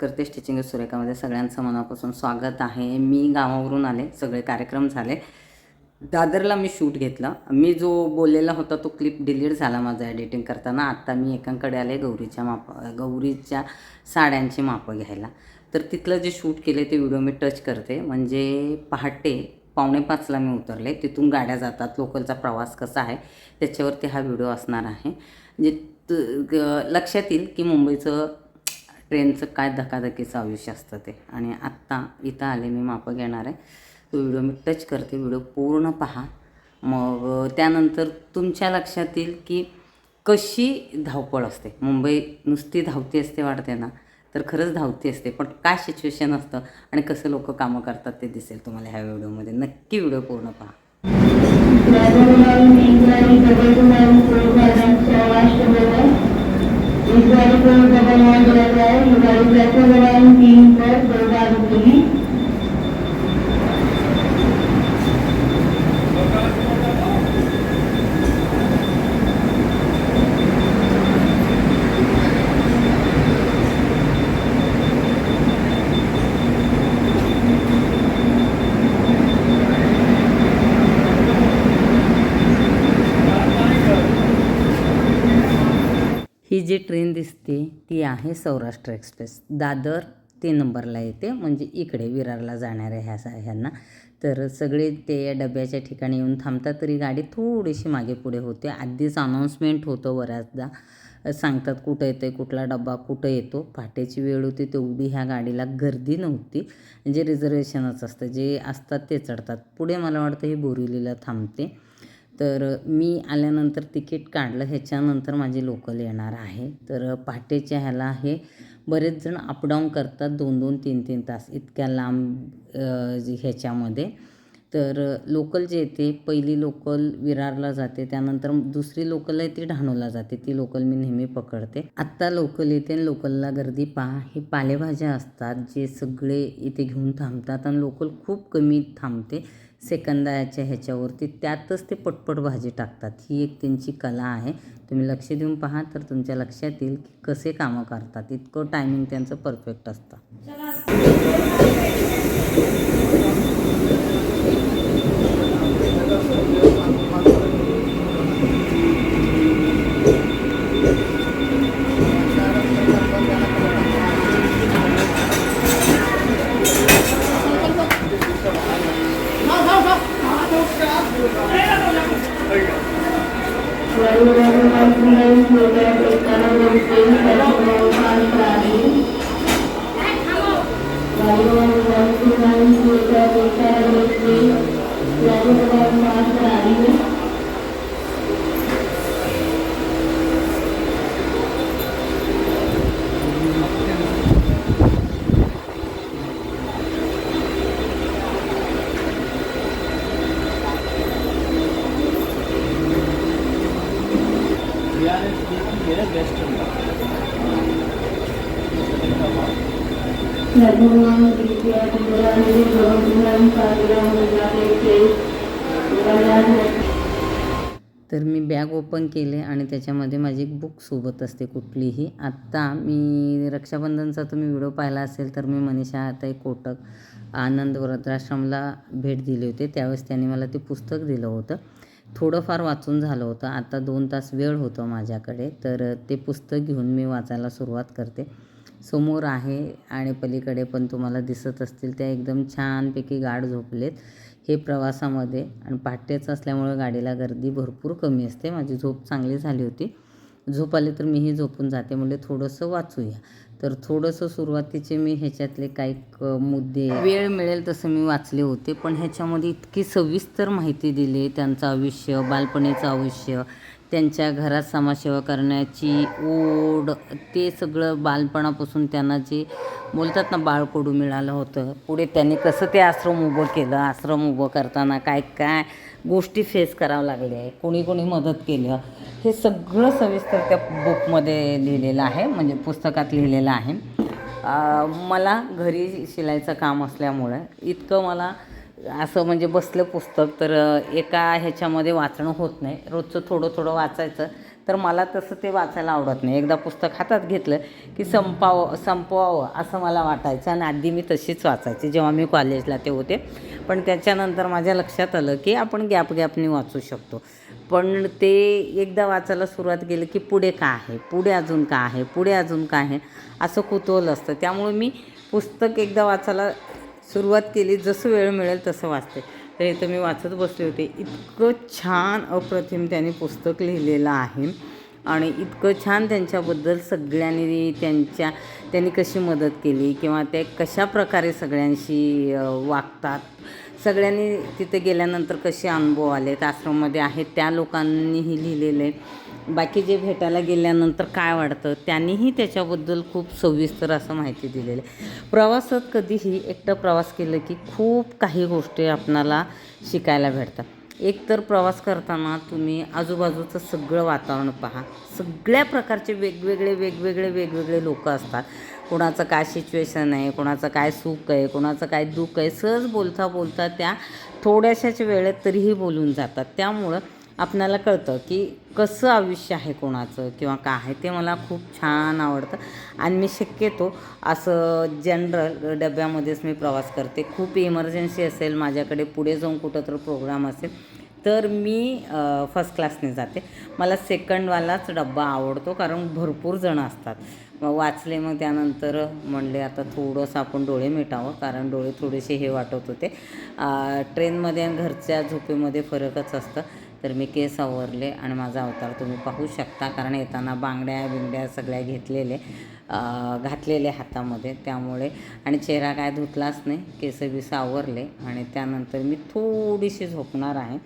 करते स्टिचिंग सुरेखामध्ये. सगळ्यांचं मनापासून स्वागत आहे. मी गावावरून आले. सगळे कार्यक्रम झाले. दादरला मी शूट घेतला. मी जो बोललेला होता तो क्लिप डिलीट झाला माझा एडिटिंग करताना. आत्ता मी एकांकडे आले गौरीच्या माप गौरीच्या साड्यांची मापं घ्यायला. तर तिथलं जे शूट केले ते व्हिडिओ मी टच करते. म्हणजे पहाटे पावणे पाचला मी उतरले. तिथून गाड्या जातात. लोकलचा प्रवास कसा आहे त्याच्यावरती हा व्हिडिओ असणार आहे. म्हणजे लक्षात येईल की मुंबईचं ट्रेनचं काय धकाधकीचं आयुष्य असतं ते. आणि आत्ता इथं आले मी मापं घेणार आहे. तो व्हिडिओ मी टच करते व्हिडिओ पूर्ण पहा. मग त्यानंतर तुमच्या लक्षात येईल की कशी धावपळ असते. मुंबई नुसती धावती असते वाटते ना? तर खरंच धावती असते. पण काय सिच्युएशन असतं आणि कसं लोक कामं करतात ते दिसेल तुम्हाला ह्या व्हिडिओमध्ये. नक्की व्हिडिओ पूर्ण पहा. Maryland, Maryland, Maryland, ही जी ट्रेन दिसते ती आहे सौराष्ट्र एक्सप्रेस. दादर तीन नंबरला येते म्हणजे इकडे विरारला जाणाऱ्या ह्या सा ह्यांना. तर सगळे ते या डब्याच्या ठिकाणी येऊन थांबतात तरी गाडी थोडीशी मागे पुढे होते. आधीच अनाऊन्समेंट होतं बऱ्याचदा. सांगतात कुठं येतं कुठला डब्बा कुठं येतो? पहाटेची वेळ होती तेवढी ह्या गाडीला गर्दी नव्हती. म्हणजे रिझर्वेशनच असतं जे असतात ते चढतात. पुढे मला वाटतं ही बोरिवलीला थांबते. तर मी आल्यानंतर तिकीट काढलं ह्याच्यानंतर माझी लोकल येणार आहे. तर पहाटेच्या ह्याला हे बरेच जण अपडाऊन करतात दोन दोन तीन तीन तास. इतक्या लांब ह्याच्यामध्ये. तर लोकल जे येते पहिली लोकल विरारला जाते त्यानंतर दुसरी लोकल आहे ती डहाणूला जाते. ती लोकल मी नेहमी पकडते. आत्ता लोकल येते आणि लोकलला गर्दी पहा. हे पालेभाज्या असतात जे सगळे इथे घेऊन थांबतात आणि लोकल खूप कमी थांबते. सेकंदाच्या ह्याच्यावरती त्यातच ते पटपट भाजी टाकतात. ही एक त्यांची कला आहे. तुम्ही लक्ष देऊन पहा तर तुमच्या लक्षात येईल की कसे कामं करतात. इतकं टायमिंग त्यांचं परफेक्ट असतं. Thank you. तर मी बॅग ओपन केले आणि त्याच्यामध्ये माझी एक बुक सोबत असते कुठलीही. आत्ता मी रक्षाबंधनचा तुम्ही व्हिडिओ पाहिला असेल तर मी मनीषा ताई कोटक आनंद वृद्धाश्रमला भेट दिली होती. त्यावेळेस त्यांनी मला ते पुस्तक दिलं होतं. थोडंफार वाचून झालं होतं. आता दोन तास वेळ होतो माझ्याकडे. तर ते पुस्तक घेऊन मी वाचायला सुरुवात करते. समोर आहे आणि पलीकडे पण तुम्हाला दिसत असतील त्या एकदम छानपैकी गाढ झोपलेत. हे प्रवासामध्ये आणि पहाटेच असल्यामुळं गाडीला गर्दी भरपूर कमी असते. माझी झोप चांगली झाली होती. झोप आली तर मीही झोपून जाते. म्हणजे थोडंसं वाचूया. तर थोडंसं सुरुवातीचे मी ह्याच्यातले काही क- मुद्दे वेळ मिळेल तसं मी वाचले होते पण ह्याच्यामध्ये इतकी सविस्तर माहिती दिली त्यांचं आयुष्य बालपणीचं आयुष्य त्यांच्या घरात समाजसेवा करण्याची ओढ ते सगळं बालपणापासून त्यांना जे बोलतात ना बाळकोडू मिळालं होतं पुढे त्यांनी कसं ते आश्रम उभं केलं आश्रम उभं करताना काय काय गोष्टी फेस करावं लागल्या. कोणी कोणी मदत केलं. हे सगळं सविस्तर त्या बुकमध्ये लिहिलेलं आहे. म्हणजे पुस्तकात लिहिलेलं आहे. मला घरी शिलाईचं काम असल्यामुळं इतकं मला असं म्हणजे बसलं पुस्तक तर एका ह्याच्यामध्ये वाचणं होत नाही. रोजचं थोडं थोडं वाचायचं. तर मला तसं ते वाचायला आवडत नाही. एकदा पुस्तक हातात घेतलं की संपावं संपवावं असं मला वाटायचं आणि आधी मी तशीच वाचायची जेव्हा मी कॉलेजला ते होते. पण त्याच्यानंतर माझ्या लक्षात आलं की आपण गॅप गॅपने वाचू शकतो. पण ते एकदा वाचायला सुरुवात केली की पुढे काय आहे? पुढे अजून काय आहे? पुढे अजून काय आहे? असं कुतूहल असतं. त्यामुळे मी पुस्तक एकदा वाचायला सुरुवात केली. जसं वेळ मिळेल तसं वाचते. तर इथं मी वाचत बसले होते. इतकं छान अप्रतिम त्यांनी पुस्तक लिहिलेलं आहे आणि इतकं छान त्यांच्याबद्दल सगळ्यांनी त्यांच्या त्यांनी कशी मदत केली किंवा ते कशा प्रकारे सगळ्यांशी वागतात सगळ्यांनी तिथे गेल्यानंतर कसे अनुभव आले? आश्रममध्ये आहेत त्या लोकांनीही लिहिलेलं आहे. बाकी जे भेटायला गेल्यानंतर काय वाटतं? त्यांनीही त्याच्याबद्दल खूप सविस्तर असं माहिती दिलेलं आहे. प्रवासात कधीही एकटं प्रवास केलं की खूप काही गोष्टी आपणाला शिकायला भेटतात. एकतर प्रवास करताना तुम्ही आजूबाजूचं सगळं वातावरण पहा. सगळ्या प्रकारचे वेगवेगळे वेगवेगळे वेगवेगळे लोक असतात. कोणाचं काय सिच्युएशन आहे कोणाचं काय सुख आहे कोणाचं काय दुःख आहे सहज बोलता बोलता त्या थोड्याशाच वेळेत तरीही बोलून जातात. त्यामुळं आपणाला कळतं की कसं आयुष्य आहे कोणाचं किंवा काय आहे ते मला खूप छान आवडतं. आणि मी शक्यतो असं जनरल डब्यामध्येच मी प्रवास करते. खूप इमर्जन्सी असेल माझ्याकडे पुढे जाऊन कुठं तर प्रोग्राम असेल तर मी फर्स्ट क्लासने जाते. मला सेकंडवालाच डब्बा आवडतो कारण भरपूर जणं असतात. मग वाचले मग त्यानंतर म्हणले आता थोडंसं आपण डोळे मिटावं कारण डोळे थोडेसे हे वाटत होते. ट्रेनमध्ये आणि घरच्या झोपेमध्ये फरकच असतं. तर मी केस आवरले आणि माझा अवतार तुम्ही पाहू शकता. कारण येताना बांगड्या बिंगड्या सगळ्या घेतलेले घातलेले हातामध्ये. त्यामुळे आणि चेहरा काय धुतलाच नाही केस बिस आवरले आणि त्यानंतर मी थोडीशी झोपणार आहे.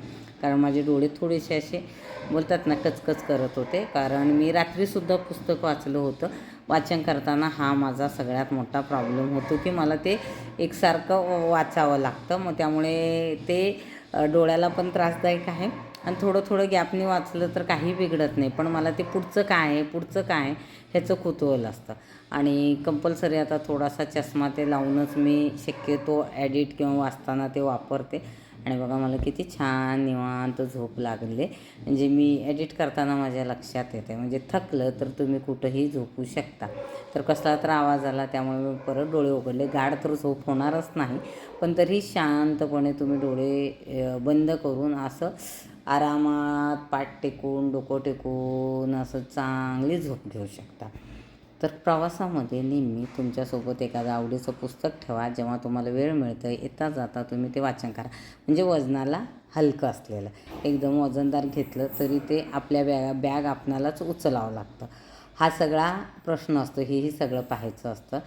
कारण माझे डोळे थोडेसे असे बोलतात ना कचकच करत होते. कारण मी रात्रीसुद्धा पुस्तक वाचलं होतं. वाचन करताना हा माझा सगळ्यात मोठा प्रॉब्लेम होतो की मला ते एकसारखं वाचावं लागतं. मग त्यामुळे ते डोळ्याला पण त्रासदायक आहे. आणि थोडं थोडं गॅपने वाचलं तर काही बिघडत नाही. पण मला ते पुढचं काय आहे पुढचं काय आहे ह्याचं कुतूहल असतं. आणि कंपल्सरी आता थोडासा चष्मा ते लावूनच मी शक्यतो ॲडिट किंवा वाचताना ते वापरते. आणि बघा मला किती छान निवांत झोप लागले. म्हणजे मी एडिट करताना माझ्या लक्षात येते. म्हणजे थकलं तर तुम्ही कुठंही झोपू शकता. तर कसला तर आवाज आला त्यामुळे मी परत डोळे उघडले. गाढ तर झोप होणारच नाही. पण तरी शांतपणे तुम्ही डोळे बंद करून असं आरामात पाठ टेकून डोकं टेकून असं चांगली झोप घेऊ शकता. तर प्रवासामध्ये नेहमी तुमच्यासोबत एखादं आवडीचं पुस्तक ठेवा. जेव्हा तुम्हाला वेळ मिळतं येता जाता तुम्ही ते वाचन करा. म्हणजे वजनाला हलकं असलेलं. एकदम वजनदार घेतलं तरी ते आपल्या बॅगा बॅग आपणालाच उचलावं लागतं. हा सगळा प्रश्न असतो. हेही सगळं पाहायचं असतं.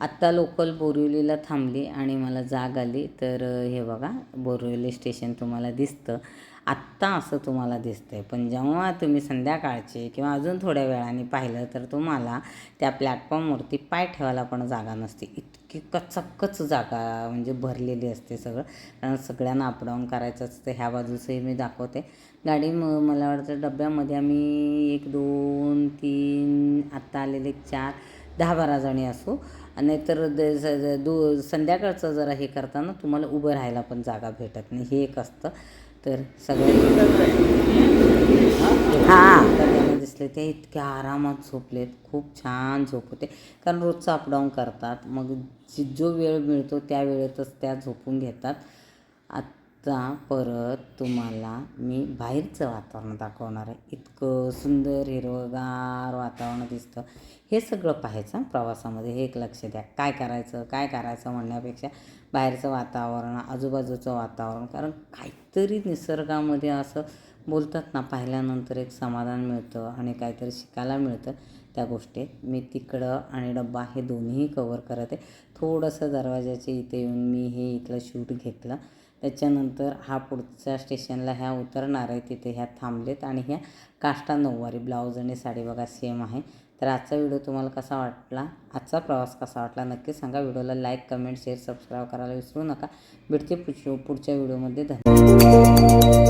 आत्ता लोकल बोरिवलीला थांबली आणि मला जाग आली. तर हे बघा बोरिवली स्टेशन तुम्हाला दिसतं. आत्ता असं तुम्हाला दिसतंय. पण जेव्हा तुम्ही संध्याकाळचे किंवा अजून थोड्या वेळाने पाहिलं तर तुम्हाला त्या प्लॅटफॉर्मवरती पाय ठेवायला पण जागा नसते. इतकी कचकच जागा म्हणजे भरलेली असते सगळं. कारण सगळ्यांना अपडाऊन करायचं असतं. ह्या बाजूचंही मी दाखवते. गाडी म मला वाटतं डब्यामध्ये आम्ही एक दोन तीन आत्ता आलेले एक चार दहा बारा जणी असू. नाहीतर द- ज- दो संध्याकाळचं जरा हे करताना तुम्हाला उभं राहायला पण जागा भेटत नाही. हे एक असतं. तर सगळे. हां. दिसले ते इतक्या आरामात झोपलेत. खूप छान झोप होते. कारण रोजचं अपडाऊन करतात. मग जी जो वेळ मिळतो त्या वेळेतच त्या झोपून घेतात. आत्ता परत तुम्हाला मी बाहेरचं वातावरण दाखवणार आहे. इतकं सुंदर हिरवगार वातावरण दिसतं. हे सगळं पाहायचं प्रवासामध्ये. हे एक लक्ष द्या. काय करायचं काय करायचं म्हणण्यापेक्षा बाहेरचं वातावरण आजूबाजूचं वातावरण. कारण काहीतरी निसर्गामध्ये असं बोलतात ना पाहिल्यानंतर एक समाधान मिळतं आणि काहीतरी शिकायला मिळतं. त्या गोष्टी मी तिकडं आणि डब्बा हे दोन्हीही कवर करत. आहे थोडंसं दरवाजाच्या इथे येऊन मी हे इथलं शूट घेतलं. त्याच्यानंतर हा पुढच्या स्टेशनला ह्या उतरणार आहे. तिथे ह्या थांबलेत आणि ह्या काष्टा नऊवारी ब्लाऊज आणि साडी बघा सेम आहे. तर आजचा व्हिडिओ तुम्हाला कसा वाटला? आजचा प्रवास कसा वाटला? नक्की सांगा. व्हिडिओला लाईक कमेंट शेअर सबस्क्राईब करायला विसरू नका. भेटते पुढच्या पुढच्या व्हिडिओमध्ये. धन्यवाद.